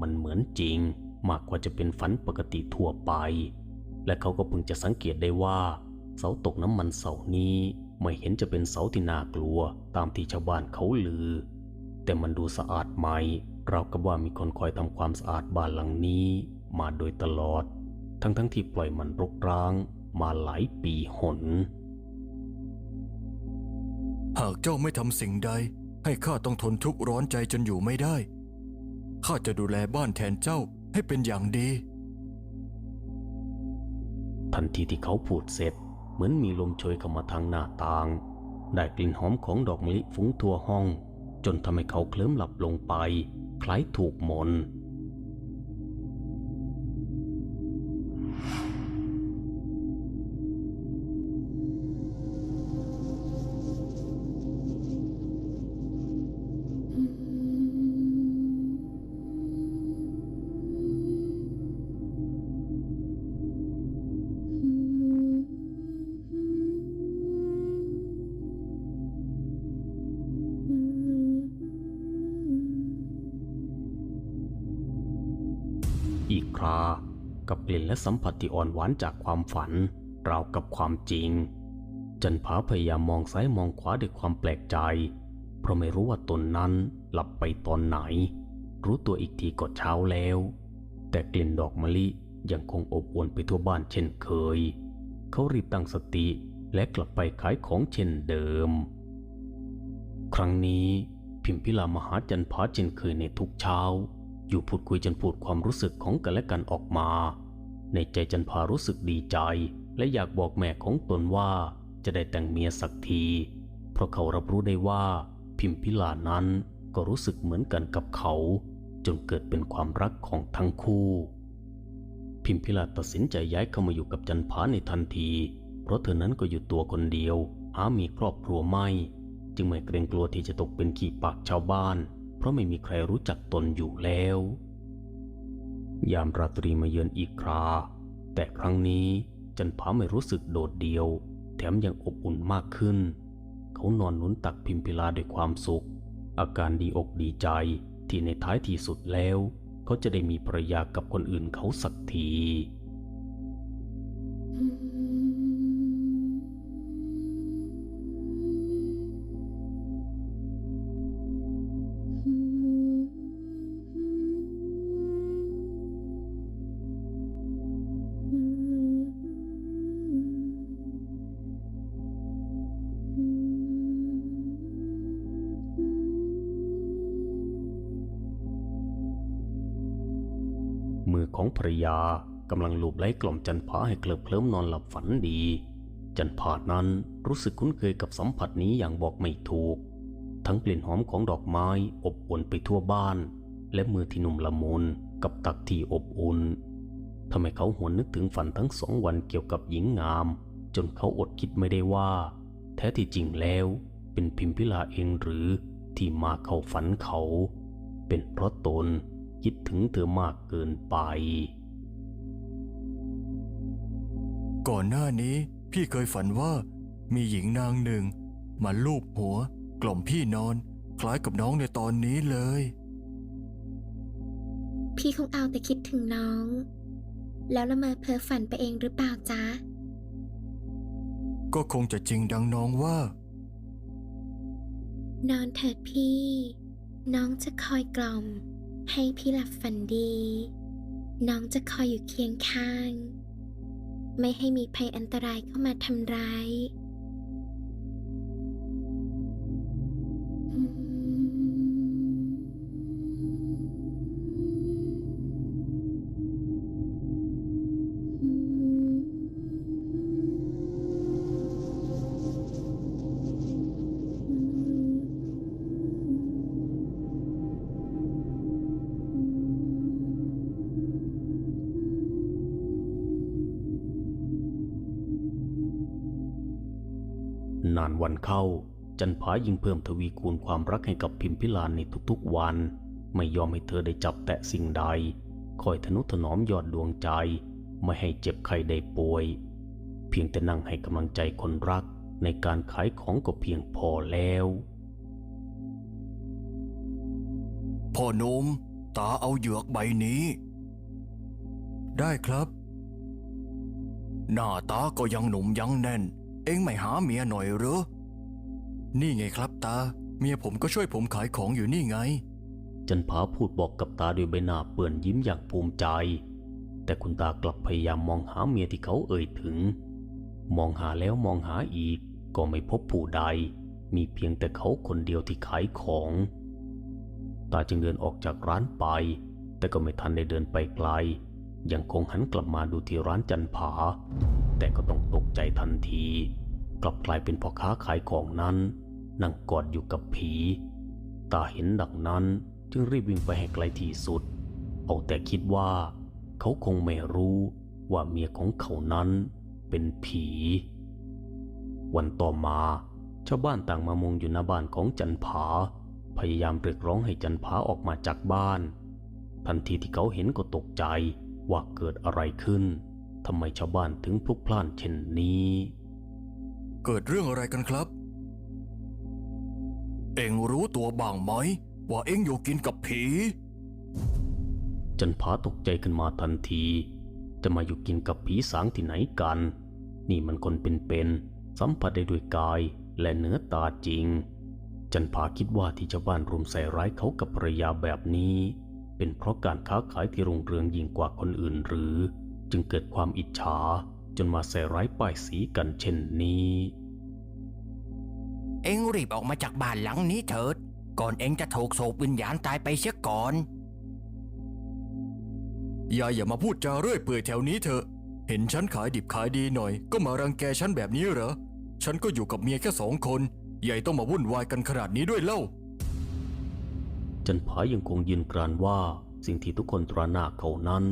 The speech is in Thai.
มันเหมือนจริง มากกว่าจะเป็นฝันปกติทั่วไป และเขาก็เพิ่งจะสังเกตได้ว่า เสาตกน้ำมันเสานี้ไม่เห็นจะเป็นเสาที่น่ากลัวตามที่ชาวบ้านเขาลือ แต่มันดูสะอาดใหม่ราวกับว่ามีคนคอยทำความสะอาดบ้านหลังนี้ มาโดยตลอด ทั้งๆทที่ปล่อยมันรกร้าง มาหลายปีหน หากเจ้าไม่ทำสิ่งใด ให้ข้าต้องทนทุกข์ร้อนใจจนอยู่ไม่ได้ ข้าจะดูแลบ้านแทนเจ้าให้เป็นอย่างดี ทันทีที่เขาพูดเสร็จ เหมือนมีลมโชยเข้ามาทางหน้าต่าง ได้กลิ่นหอมของดอกมะลิฟุ้งทั่วห้อง จนทำให้เขาเคลิ้มหลับลงไป คล้ายถูกมนต์ กครากับกลิ่นและสัมผัสที่อ่อนหวานจากความฝัน ราวกับความจริง จันผาพยายามมองซ้ายมองขวาด้วยความแปลกใจ เพราะไม่รู้ว่าตนนั้นหลับไปตอนไหน รู้ตัวอีกทีก็เช้าแล้ว แต่กลิ่นดอกมะลิยังคงอบอวลไปทั่วบ้านเช่นเคย เขารีบตั้งสติและกลับไปขายของเช่นเดิม ครั้งนี้พิมพิลามหาจันผาเช่นเคยในทุกเช้า อยู่พูดคุยจนพูดความรู้สึกของกันและกันออกมา ในใจจันพารู้สึกดีใจ และอยากบอกแม่ของตนว่าจะได้แต่งเมียสักที เพราะเขารับรู้ได้ว่าพิมพิลานั้นก็รู้สึกเหมือนกันกับเขา จนเกิดเป็นความรักของทั้งคู่ พิมพิลาตัดสินใจย้ายเข้ามาอยู่กับจันผาในทันที เพราะเธอนั้นก็อยู่ตัวคนเดียวหามีครอบครัวไม่ จึงไม่เกรงกลัวที่จะตกเป็นขี้ปากชาวบ้าน เพราะไม่มีใครรู้จักตนอยู่แล้ว ยามราตรีมาเยือนอีกครา แต่ครั้งนี้จันผาไม่รู้สึกโดดเดี่ยว แถมยังอบอุ่นมากขึ้น เขานอนหนุนตักพิมพิลาด้วยความสุข อาการดีอกดีใจที่ในท้ายที่สุดแล้ว เขาจะได้มีภรรยากับคนอื่นเขาสักทีมื ของภรยากำลังลูบไล้กล่อมจันผาให้เคลิบเคลิ้มนอนหลับฝันดี จันผานั้นรู้สึกคุ้นเคยกับสัมผัสนี้อย่างบอกไม่ถูก ทั้งกลิ่นหอมของดอกไม้อบอวนไปทั่วบ้าน และมือที่หนุ่มละมุนกับตักที่อบอุ่นทำให้เขาหวนนึกถึงฝันทั้งสองวันเกี่ยวกับหญิงงาม จนเขาอดคิดไม่ได้ว่า แท้ที่จริงแล้ว เป็นพิมพิลาเองหรือที่มาเข้าฝันเขา เป็นเพราะตน คิดถึงเธอมากเกินไป ก่อนหน้านี้พี่เคยฝันว่ามีหญิงนางหนึ่ง มาลูบหัว กล่อมพี่นอน คล้ายกับน้องในตอนนี้เลย พี่คงเอาแต่คิดถึงน้อง แล้วละเมอเพ้อฝันไปเองหรือเปล่าจ๊ะ ก็คงจะจริงดังน้องว่า นอนเถิดพี่ น้องจะคอยกล่อม ให้พี่หลับฝันดี น้องจะคอยอยู่เคียงข้าง ไม่ให้มีภัยอันตรายเข้ามาทำร้าย นานวันเข้า จันผายิ่งเพิ่มทวีคูณความรักให้กับพิมพิลานในทุกๆวัน ไม่ยอมให้เธอได้จับแตะสิ่งใด คอยทนุถนอมยอดดวงใจ ไม่ให้เจ็บไข้ได้ป่วย เพียงแต่นั่งให้กำลังใจคนรักในการขายของก็เพียงพอแล้วพ่อหนุ่มตาเอาเหยือกใบนี้ ได้ครับ หน้าตาก็ยังหนุ่มยังแน่น เองไม่หาเมียหน่อยหรอ นี่ไงครับตา เมียผมก็ช่วยผมขายของอยู่นี่ไง จันผาพูดบอกกับตาด้วยใบหน้าเปื่อนยิ้มอย่างภูมิใจ แต่คุณตากลับพยายามมองหาเมียที่เขาเอ่ยถึง มองหาแล้วมองหาอีก ก็ไม่พบผู้ใด มีเพียงแต่เขาคนเดียวที่ขายของ ตาจึงเดินออกจากร้านไป แต่ก็ไม่ทันได้เดินไปไกลยังคงหันกลับมาดูที่ร้านจันผา แต่ก็ต้องตกใจทันที กลับกลายเป็นพ่อค้าขายของนั้น นั่งกอดอยู่กับผี ตาเห็นดังนั้นจึงรีบวิ่งไปให้ไกลที่สุด เอาแต่คิดว่า เขาคงไม่รู้ว่าเมียของเขานั้นเป็นผี วันต่อมาชาวบ้านต่างมามุงอยู่หน้าบ้านของจันผา พยายามเรียกร้องให้จันผาออกมาจากบ้าน ทันทีที่เขาเห็นก็ตกใจว่าเกิดอะไรขึ้น ทำไมชาวบ้านถึงพลุกพล่านเช่นนี้ เกิดเรื่องอะไรกันครับ เอ็งรู้ตัวบ้างไหม ว่าเอ็งอยู่กินกับผี จันผาตกใจขึ้นมาทันที จะมาอยู่กินกับผีสางที่ไหนกัน นี่มันคนเป็นๆสัมผัสได้ด้วยกายและเนื้อตาจริง จันผาคิดว่าที่ชาวบ้านรุมใส่ร้ายเขากับภรรยาแบบนี้ เป็นเพราะการค้าขายที่รุ่งเรืองยิ่งกว่าคนอื่นหรือ จึงเกิดความอิจฉาจนมาใส่ร้ายป้ายสีกันเช่นนี้ เอ็งรีบออกมาจากบ้านหลังนี้เถิด ก่อนเอ็งจะถูกโศกวิญญาณตายไปเสียก่อนอย่าอย่ามาพูดจาเรื่อยเปื่อยแถวนี้เถอะ เห็นฉันขายดิบขายดีหน่อย ก็มารังแกฉันแบบนี้เหรอ ฉันก็อยู่กับเมียแค่สองคนใหญ่ต้องมาวุ่นวายกันขนาดนี้ด้วยเล่า จันผายังคงยืนกรานว่าสิ่งที่ทุกคนตราหน้าเขานั้น